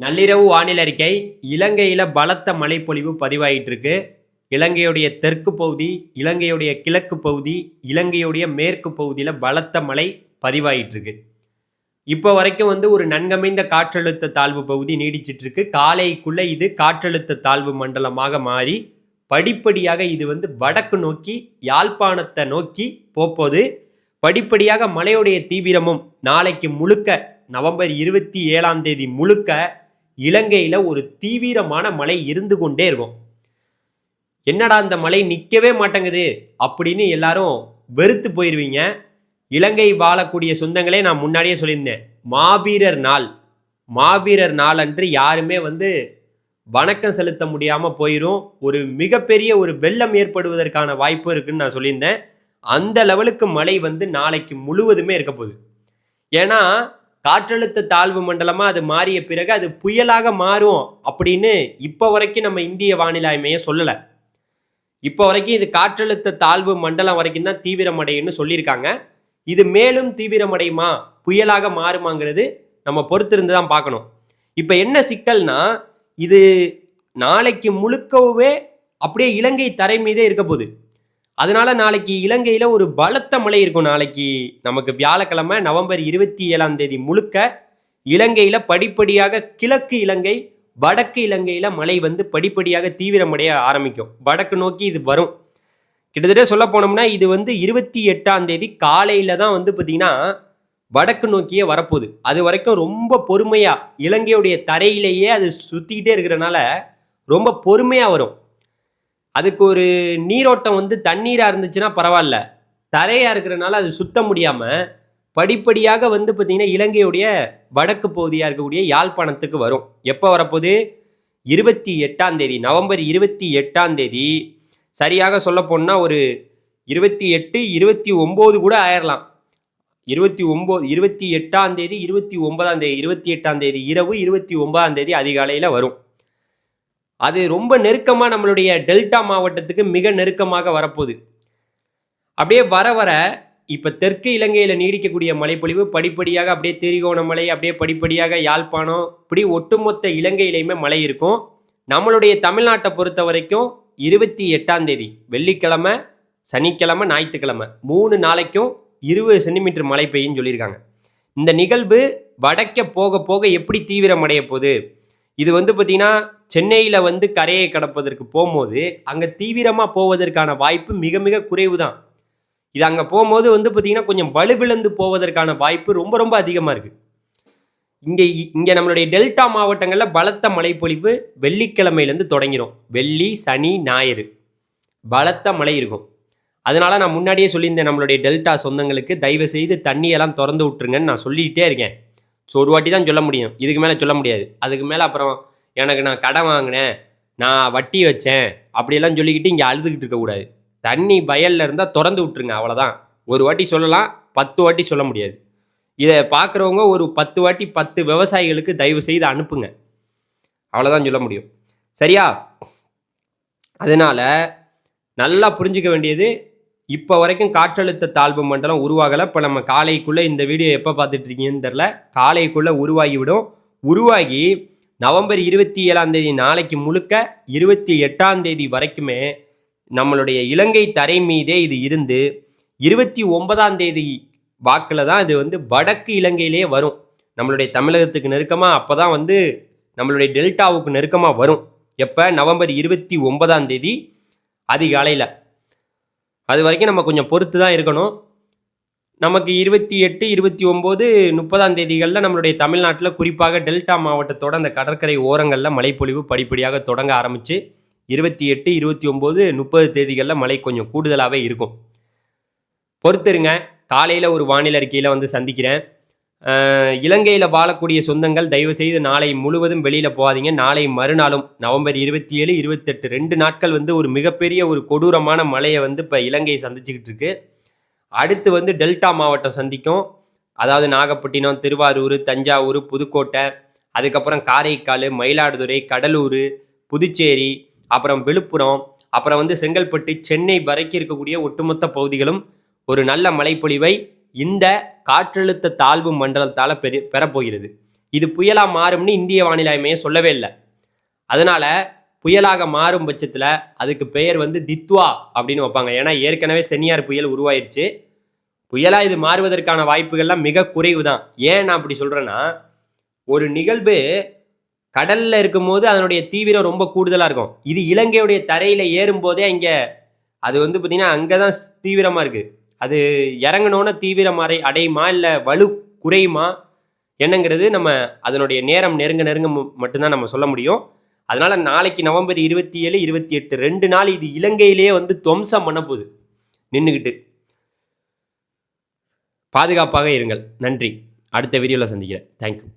நள்ளிரவு வானிலை அறிக்கை இலங்கையில் பலத்த மழைப்பொழிவு பதிவாயிட்டு இருக்கு இலங்கையுடைய தெற்கு பகுதி இலங்கையுடைய கிழக்கு பகுதி இலங்கையுடைய மேற்கு பகுதியில் பலத்த மழை பதிவாயிட்டு இருக்கு இப்போ வரைக்கும் வந்து ஒரு நன்கமைந்த காற்றழுத்த தாழ்வு பகுதி நீடிச்சிட்டு இருக்கு காலைக்குள்ள இது காற்றழுத்த தாழ்வு மண்டலமாக மாறி படிப்படியாக இது வந்து வடக்கு நோக்கி யாழ்ப்பாணத்தை நோக்கி போப்போது. படிப்படியாக மழையுடைய தீவிரமும் நாளைக்கு முழுக்க நவம்பர் இருபத்தி ஏழாம் தேதி முழுக்க இலங்கையில் ஒரு தீவிரமான மழை இருந்து கொண்டே இருக்கும். என்னடா அந்த மழை நிற்கவே மாட்டேங்குது அப்படின்னு எல்லாரும் வெறுத்து போயிடுவீங்க இலங்கை வாழக்கூடிய சொந்தங்களே நான் முன்னாடியே சொல்லியிருந்தேன். மாவீரர் நாள். மாவீரர் நாள் அன்று யாருமே வந்து வணக்கம் செலுத்த முடியாமல் போயிடும் ஒரு மிகப்பெரிய ஒரு வெள்ளம் ஏற்படுவதற்கான வாய்ப்பு இருக்குன்னு நான் சொல்லியிருந்தேன். அந்த லெவலுக்கு மழை வந்து நாளைக்கு முழுவதுமே இருக்க போகுது. ஏன்னா காற்றழுத்த தாழ்வு மண்டலமாக அது மாறிய பிறகு அது புயலாக மாறும் அப்படின்னு இப்போ வரைக்கும் நம்ம இந்திய வானிலை ஆய்மையை சொல்லலை. இப்போ வரைக்கும் இது காற்றழுத்த தாழ்வு மண்டலம் வரைக்கும் தான் தீவிரமடையும்னு சொல்லியிருக்காங்க. இது மேலும் தீவிரமடையுமா? புயலாக மாறுமாங்கிறது நம்ம பொறுத்திருந்து தான் பார்க்கணும். இப்போ என்ன சிக்கல்னா இது நாளைக்கு முழுக்கவே அப்படியே இலங்கை தரை மீதே இருக்க போகுது. அதனால நாளைக்கு இலங்கையில் ஒரு பலத்த மழை இருக்கும். நாளைக்கு நமக்கு வியாழக்கிழமை நவம்பர் இருபத்தி ஏழாம் தேதி முழுக்க இலங்கையில் படிப்படியாக கிழக்கு இலங்கை வடக்கு இலங்கையில் மழை வந்து படிப்படியாக தீவிரமடைய ஆரம்பிக்கும். வடக்கு நோக்கி இது வரும். கிட்டத்தட்ட சொல்ல போனோம்னா இது வந்து இருபத்தி எட்டாம் தேதி காலையில் தான் வந்து பார்த்திங்கன்னா வடக்கு நோக்கியே வரப்போகுது. அது வரைக்கும் ரொம்ப பொறுமையாக இலங்கையுடைய தரையிலேயே அது சுற்றிக்கிட்டே இருக்கிறனால ரொம்ப பொறுமையாக வரும். அதுக்கு ஒரு நீரோட்டம் வந்து தண்ணீராக இருந்துச்சுன்னா பரவாயில்ல. தரையாக இருக்கிறனால அது சுத்த முடியாமல் படிப்படியாக வந்து பார்த்திங்கன்னா இலங்கையுடைய வடக்கு பகுதியாக இருக்கக்கூடிய யாழ்ப்பாணத்துக்கு வரும். எப்போ வரப்போகுது? இருபத்தி எட்டாம் தேதி நவம்பர் இருபத்தி எட்டாம் தேதி. சரியாக சொல்ல போனால் ஒரு இருபத்தி எட்டு இருபத்தி ஒம்பது கூட ஆயிரலாம். இருபத்தி ஒம்பது இருபத்தி எட்டாம் தேதி இருபத்தி ஒன்பதாம் தேதி இருபத்தி எட்டாம் தேதி இரவு இருபத்தி ஒன்பதாம் தேதி அதிகாலையில் வரும். அது ரொம்ப நெருக்கமாக நம்மளுடைய டெல்டா மாவட்டத்துக்கு மிக நெருக்கமாக வரப்போகுது. அப்படியே வர வர இப்போ தெற்கு இலங்கையில் நீடிக்கக்கூடிய மழைப்பொழிவு படிப்படியாக அப்படியே திரிகோணமலை அப்படியே படிப்படியாக யாழ்ப்பாணம் இப்படி ஒட்டுமொத்த இலங்கையிலையுமே மழை இருக்கும். நம்மளுடைய தமிழ்நாட்டை பொறுத்த வரைக்கும் இருபத்தி எட்டாம் தேதி வெள்ளிக்கிழமை சனிக்கிழமை ஞாயிற்றுக்கிழமை மூணு நாளைக்கும் இருபது சென்டிமீட்டர் மழை பெய்யும் சொல்லியிருக்காங்க. இந்த நிகழ்வு வடக்க போக போக எப்படி தீவிரமடைய போகுது? இது வந்து பார்த்திங்கன்னா சென்னையில் வந்து கரையை கடப்பதற்கு போகும்போது அங்கே தீவிரமாக போவதற்கான வாய்ப்பு மிக மிக குறைவு தான் இது அங்கே போகும்போது வந்து பார்த்திங்கன்னா கொஞ்சம் வலுவிழந்து போவதற்கான வாய்ப்பு ரொம்ப ரொம்ப அதிகமாக இருக்குது இங்கே இங்கே நம்மளுடைய டெல்டா மாவட்டங்களில் பலத்த மழைப்பொழிவு வெள்ளிக்கிழமையிலேருந்து தொடங்கிடும் வெள்ளி சனி ஞாயிறு. பலத்த மழை இருக்கும். அதனால் நான் முன்னாடியே சொல்லியிருந்தேன் நம்மளுடைய டெல்டா சொந்தங்களுக்கு தயவு செய்து தண்ணியெல்லாம் திறந்து விட்டுருங்கன்னு நான் சொல்லிக்கிட்டே இருக்கேன். ஸோ ஒரு வாட்டி தான் சொல்ல முடியும். இதுக்கு மேலே சொல்ல முடியாது. அதுக்கு மேலே அப்புறம் எனக்கு நான் கடன் வாங்கினேன் நான் வட்டி வச்சேன் அப்படியெல்லாம் சொல்லிக்கிட்டு இங்கே அழுதுகிட்டு இருக்கக்கூடாது தண்ணி வயலில் இருந்தால் திறந்து விட்டுருங்க அவ்வளோதான் ஒரு வாட்டி சொல்லலாம் பத்து வாட்டி சொல்ல முடியாது. இதை பார்க்குறவங்க ஒரு பத்து வாட்டி பத்து விவசாயிகளுக்கு தயவு செய்து அனுப்புங்க. அவ்வளோதான் சொல்ல முடியும். சரியா? அதனால் நல்லா புரிஞ்சுக்க வேண்டியது இப்போ வரைக்கும் காற்றழுத்த தாழ்வு மண்டலம் உருவாகலை இப்போ நம்ம காலைக்குள்ளே இந்த வீடியோ எப்போ பார்த்துட்ருக்கீங்கன்னு தெரில காலைக்குள்ளே உருவாகி விடும். உருவாகி நவம்பர் இருபத்தி ஏழாம் தேதி நாளைக்கு முழுக்க இருபத்தி எட்டாம் தேதி வரைக்குமே நம்மளுடைய இலங்கை தரை மீதே இது இருந்து இருபத்தி ஒன்பதாம் தேதி வாக்கில் தான் இது வந்து வடக்கு இலங்கையிலே வரும். நம்மளுடைய தமிழகத்துக்கு நெருக்கமாக அப்போ தான் வந்து நம்மளுடைய டெல்டாவுக்கு நெருக்கமாக வரும். எப்போ? நவம்பர் இருபத்தி ஒன்பதாம் தேதி அதிகாலையில். அது வரைக்கும் நம்ம கொஞ்சம் பொறுத்து தான் இருக்கணும். நமக்கு இருபத்தி எட்டு இருபத்தி ஒம்பது முப்பதாம் தேதிகளில் நம்மளுடைய தமிழ்நாட்டில் குறிப்பாக டெல்டா மாவட்டத்தோட அந்த கடற்கரை ஓரங்களில் மழைப்பொழிவு படிப்படியாக தொடங்க ஆரம்பித்து இருபத்தி எட்டு இருபத்தி ஒம்பது முப்பது தேதிகளில் மழை கொஞ்சம் கூடுதலாகவே இருக்கும். பொறுத்துருங்க காலையில் ஒரு வானிலை அறிக்கையில் வந்து சந்திக்கிறேன். இலங்கையில் வாழக்கூடிய சொந்தங்கள் தயவு செய்து நாளை முழுவதும் வெளியில் போகாதீங்க. நாளை மறுநாளும் நவம்பர் இருபத்தி ஏழு இருபத்தெட்டு ரெண்டு நாட்கள் வந்து ஒரு மிகப்பெரிய ஒரு கொடூரமான மழையை வந்து இப்போ இலங்கை சந்திச்சுக்கிட்டு இருக்கு. அடுத்து வந்து டெல்டா மாவட்டம் சந்திக்கும். அதாவது நாகப்பட்டினம் திருவாரூர் தஞ்சாவூர் புதுக்கோட்டை அதுக்கப்புறம் காரைக்கால் மயிலாடுதுறை கடலூர் புதுச்சேரி அப்புறம் விழுப்புரம் அப்புறம் வந்து செங்கல்பட்டு சென்னை வரைக்கும் இருக்கக்கூடிய ஒட்டுமொத்த பகுதிகளும் ஒரு நல்ல மழைப்பொழிவை இந்த காற்றழுத்த தாழ்வு மண்டலத்தால் பெரு பெறப்போகிறது. இது புயலாக மாறும்னு இந்திய வானிலை மையம் சொல்லவே இல்லை. அதனால புயலாக மாறும் பட்சத்தில் அதுக்கு பெயர் வந்து தித்வா அப்படின்னு வைப்பாங்க. ஏன்னா ஏற்கனவே சென்னியார் புயல் உருவாயிருச்சு. புயலாக இது மாறுவதற்கான வாய்ப்புகள்லாம் மிக குறைவு தான் ஏன் நான் அப்படி சொல்கிறேன்னா ஒரு நிகழ்வு கடலில் இருக்கும்போது அதனுடைய தீவிரம் ரொம்ப கூடுதலாக இருக்கும். இது இலங்கையுடைய தரையில் ஏறும்போதே இங்கே அது வந்து பார்த்திங்கன்னா அங்கே தான் தீவிரமாக இருக்குது அது இறங்கினோன்னே தீவிரம் அடை அடையுமா இல்லை வலு குறையுமா? என்னங்கிறது நம்ம அதனுடைய நேரம் நெருங்க நெருங்க மட்டும்தான் நம்ம சொல்ல முடியும். அதனால நாளைக்கு நவம்பர் இருபத்தி ஏழு இருபத்தி எட்டு ரெண்டு நாள் இது இலங்கையிலேயே வந்து துவம்சம் பண்ண போகுது. நின்றுக்கிட்டு பாதுகாப்பாக இருங்கள். நன்றி. அடுத்த வீடியோவில் சந்திக்கிறேன். தேங்க்யூ